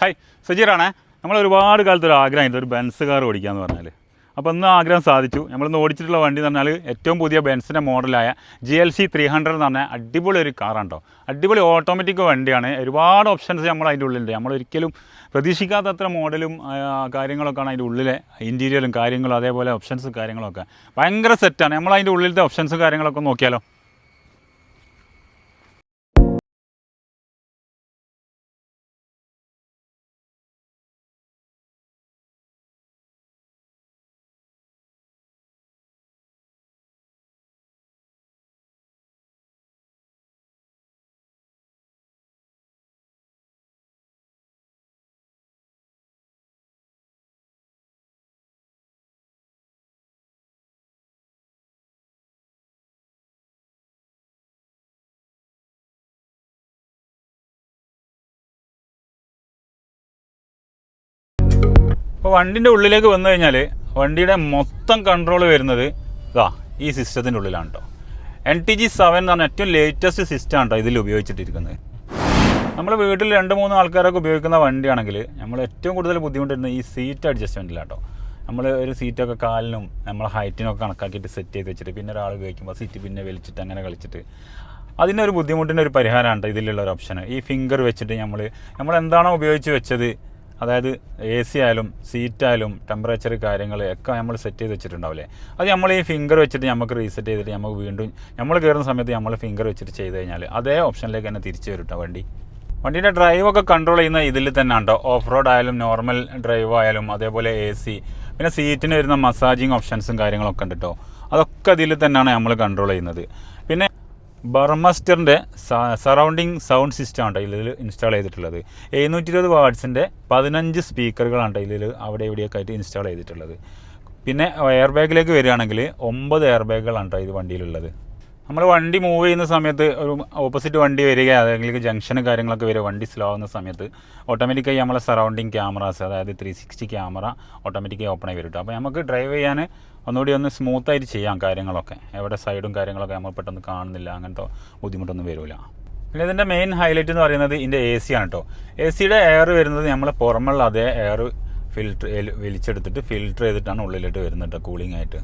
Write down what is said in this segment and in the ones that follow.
Hi സജീറാണേ. നമ്മൾ ഒരുപാട് കാലത്ത് ഒരു ആഗ്രഹമായിട്ട് ഒരു ബെൻസ് കാർ ഓടിക്കാന്ന് പറഞ്ഞാൽ അപ്പോൾ ഇന്ന് ആഗ്രഹം സാധിച്ചു. നമ്മളിന്ന് ഓടിച്ചിട്ടുള്ള വണ്ടി എന്ന് പറഞ്ഞാൽ ഏറ്റവും പുതിയ ബെൻസിന്റെ മോഡലായ G L C three hundred എന്ന് പറഞ്ഞാൽ അടിപൊളി ഒരു കാറാണ് കേട്ടോ അടിപൊളി ഓട്ടോമാറ്റിക് വണ്ടിയാണ്. ഒരുപാട് ഓപ്ഷൻസ് നമ്മൾ അതിന്റെ ഉള്ളിലുണ്ട്. നമ്മൾ ഒരിക്കലും പ്രതീക്ഷിക്കാത്തത്ര മോഡലും കാര്യങ്ങളൊക്കെ കാര്യങ്ങളൊക്കെയാണ് അതിന്റെ ഉള്ളിലെ ഇന്റീരിയലും കാര്യങ്ങളും അതേപോലെ ഓപ്ഷൻസും കാര്യങ്ങളൊക്കെ. ഭയങ്കര സെറ്റാണ് നമ്മൾ അതിന്റെ ഉള്ളിലത്തെ ഓപ്ഷൻസും കാര്യങ്ങളൊക്കെ നോക്കിയാലോ? അപ്പോൾ വണ്ടിന്റെ ഉള്ളിലേക്ക് വന്നു കഴിഞ്ഞാൽ വണ്ടിയുടെ മൊത്തം കൺട്രോൾ വരുന്നത് ഇതാ ഈ സിസ്റ്റത്തിന്റെ ഉള്ളിലാണ് കേട്ടോ എൻ ടി ജി സെവൻ എന്ന് പറഞ്ഞ ഏറ്റവും ലേറ്റസ്റ്റ് സിസ്റ്റം ആണ് കേട്ടോ ഇതിൽ ഉപയോഗിച്ചിട്ടിരിക്കുന്നത്. നമ്മൾ വീട്ടിൽ രണ്ട് മൂന്ന് ആൾക്കാരൊക്കെ ഉപയോഗിക്കുന്ന വണ്ടിയാണെങ്കിൽ നമ്മൾ ഏറ്റവും കൂടുതൽ ബുദ്ധിമുട്ടുന്നത് ഈ സീറ്റ് അഡ്ജസ്റ്റ്മെന്റിലാണ് കേട്ടോ നമ്മൾ ഒരു സീറ്റൊക്കെ കാലിനും നമ്മളെ ഹൈറ്റിനൊക്കെ കണക്കാക്കിയിട്ട് സെറ്റ് ചെയ്ത് വെച്ചിട്ട് പിന്നെ ഒരാൾ ഉപയോഗിക്കുമ്പോൾ സീറ്റ് പിന്നെ വലിച്ചിട്ട് അങ്ങനെ കളിച്ചിട്ട് അതിന്റെ ഒരു ബുദ്ധിമുട്ടിന്റെ ഒരു പരിഹാരമാണ് ഇതിലുള്ള ഒരു ഓപ്ഷൻ ഈ ഫിംഗർ വെച്ചിട്ട് നമ്മൾ നമ്മൾ എന്താണോ ഉപയോഗിച്ച് വെച്ചത് അതായത് എ സി ആയാലും സീറ്റായാലും ടെമ്പറേച്ചർ കാര്യങ്ങൾ ഒക്കെ നമ്മൾ സെറ്റ് ചെയ്ത് വെച്ചിട്ടുണ്ടാവില്ലേ? അത് നമ്മൾ ഈ ഫിംഗർ വെച്ചിട്ട് നമുക്ക് റീസെറ്റ് ചെയ്തിട്ട് നമുക്ക് വീണ്ടും നമ്മൾ കയറുന്ന സമയത്ത് നമ്മൾ ഫിംഗർ വെച്ചിട്ട് ചെയ്ത് കഴിഞ്ഞാൽ അതേ ഓപ്ഷനിലേക്ക് തന്നെ തിരിച്ചു വരും കേട്ടോ വണ്ടി. വണ്ടിയുടെ ഡ്രൈവൊക്കെ കൺട്രോൾ ചെയ്യുന്ന ഇതിൽ തന്നെ ഉണ്ടോ? ഓഫ് റോഡ് ആയാലും നോർമൽ ഡ്രൈവ് ആയാലും അതേപോലെ എ സി പിന്നെ സീറ്റിന് വരുന്ന മസാജിങ് ഓപ്ഷൻസും കാര്യങ്ങളൊക്കെ ഉണ്ട് കേട്ടോ അതൊക്കെ ഇതിൽ തന്നെയാണ് നമ്മൾ കൺട്രോൾ ചെയ്യുന്നത്. പിന്നെ ബർമസ്റ്ററിന്റെ സറൗണ്ടിങ് സൗണ്ട് സിസ്റ്റം ആണ് ഇതിൽ ഇൻസ്റ്റാൾ ചെയ്തിട്ടുള്ളത്. എഴുന്നൂറ്റി ഇരുപത് വാട്സിന്റെ പതിനഞ്ച് സ്പീക്കറുകളാണ് ഇതിൽ അവിടെ ഇവിടെയൊക്കെ ആയിട്ട് ഇൻസ്റ്റാൾ ചെയ്തിട്ടുള്ളത്. പിന്നെ എയർ ബാഗിലേക്ക് വരികയാണെങ്കിൽ ഒമ്പത് എയർ ബാഗുകളാണ് ഇത് വണ്ടിയിലുള്ളത്. നമ്മൾ വണ്ടി മൂവ് ചെയ്യുന്ന സമയത്ത് ഒരു ഓപ്പോസിറ്റ് വണ്ടി വരിക അല്ലെങ്കിൽ ജംഗ്ഷനും കാര്യങ്ങളൊക്കെ വരിക വണ്ടി സ്ലോ ആവുന്ന സമയത്ത് ഓട്ടോമാറ്റിക്കായി നമ്മളെ സറൗണ്ടിങ് ക്യാമറാസ് അതായത് ത്രീ സിക്സ്റ്റി ക്യാമറ ഓട്ടോമാറ്റിക്കായി ഓപ്പൺ ആയി വരും. അപ്പോൾ നമുക്ക് ഡ്രൈവ് ചെയ്യാൻ ഒന്നുകൂടി ഒന്ന് സ്മൂത്തായിട്ട് ചെയ്യാം കാര്യങ്ങളൊക്കെ. എവിടെ സൈഡും കാര്യങ്ങളൊക്കെ നമ്മൾ പെട്ടെന്ന് കാണുന്നില്ല അങ്ങനത്തെ ബുദ്ധിമുട്ടൊന്നും വരില്ല പിന്നെ ഇതിന്റെ മെയിൻ ഹൈലൈറ്റ് എന്ന് പറയുന്നത് ഇതിന്റെ എ സി ആണ് കേട്ടോ എ സിയുടെ എയർ വരുന്നത് നമ്മൾ പുറമുള്ള അതേ എയർ ഫിൽറ്റർ വലിച്ചെടുത്തിട്ട് ഫിൽറ്റർ ചെയ്തിട്ടാണ് ഉള്ളിലോട്ട് വരുന്നത് കേട്ടോ കൂളിംഗ് ആയിട്ട്.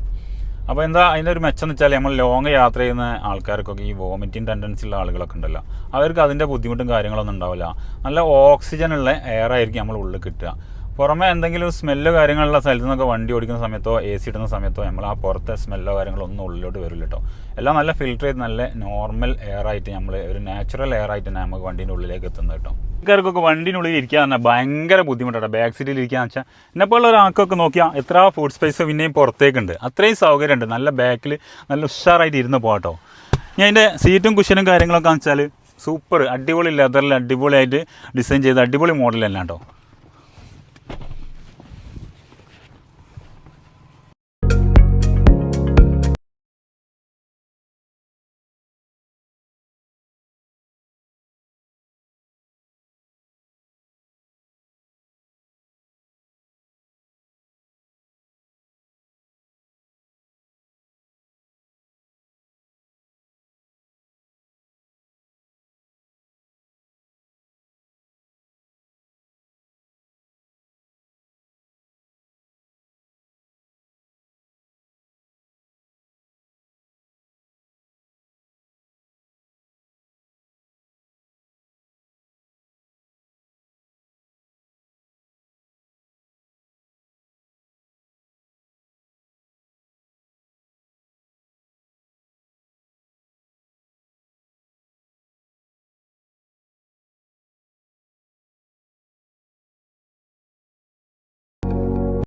അപ്പോൾ എന്താ അതിന്റെ ഒരു മെച്ചം എന്ന് വെച്ചാൽ നമ്മൾ ലോങ് യാത്ര ചെയ്യുന്ന ആൾക്കാർക്കൊക്കെ ഈ വോമിറ്റിംഗ് ടെൻഡൻസി ഉള്ള ആളുകളൊക്കെ ഉണ്ടല്ലോ. അവർക്ക് അതിന്റെ ബുദ്ധിമുട്ടും കാര്യങ്ങളൊന്നും ഉണ്ടാവില്ല. നല്ല ഓക്സിജൻ ഉള്ള എയർ ആയിരിക്കും നമ്മൾ ഉള്ളിൽ കിട്ടുക. പുറമെ എന്തെങ്കിലും സ്മെല്ലോ കാര്യങ്ങളുള്ള സ്ഥലത്തു നിന്നൊക്കെ വണ്ടി ഓടിക്കുന്ന സമയത്തോ എ സി ഇടുന്ന സമയത്തോ നമ്മൾ ആ പുറത്തെ സ്മെല്ലോ കാര്യങ്ങളോ ഒന്നും ഉള്ളിലോട്ട് വരില്ല കേട്ടോ എല്ലാം നല്ല ഫിൽറ്റർ ചെയ്ത് നല്ല നോർമൽ എയർ ആയിട്ട് നമ്മൾ ഒരു നാച്ചുറൽ എയർ ആയിട്ട് തന്നെ നമുക്ക് വണ്ടീന്റെ ഉള്ളിലേക്ക് എത്തുന്നത് കേട്ടോ ആൾക്കാർക്കൊക്കെ ഉള്ളിൽ ഇരിക്കുക തന്നെ ഭയങ്കര ബുദ്ധിമുട്ടാണ് ബാക്ക് സീറ്റിൽ ഇരിക്കാന്ന് വെച്ചാൽ എന്നെപ്പോലുള്ള ഒരാൾക്കൊക്കെ നോക്കിയാൽ എത്ര ഫുഡ് സ്പേസ് പിന്നെയും പുറത്തേക്കുണ്ട്. അത്രയും സൗകര്യമുണ്ട്. നല്ല ബാക്കിൽ നല്ല ഉഷാറായിട്ട് ഇരുന്ന് പോകട്ടോ ഞാൻ അതിന്റെ സീറ്റും കുഷനും കാര്യങ്ങളൊക്കെ വെച്ചാൽ സൂപ്പർ. അടിപൊളി ലെതറിൽ അടിപൊളിയായിട്ട് ഡിസൈൻ ചെയ്ത അടിപൊളി മോഡൽ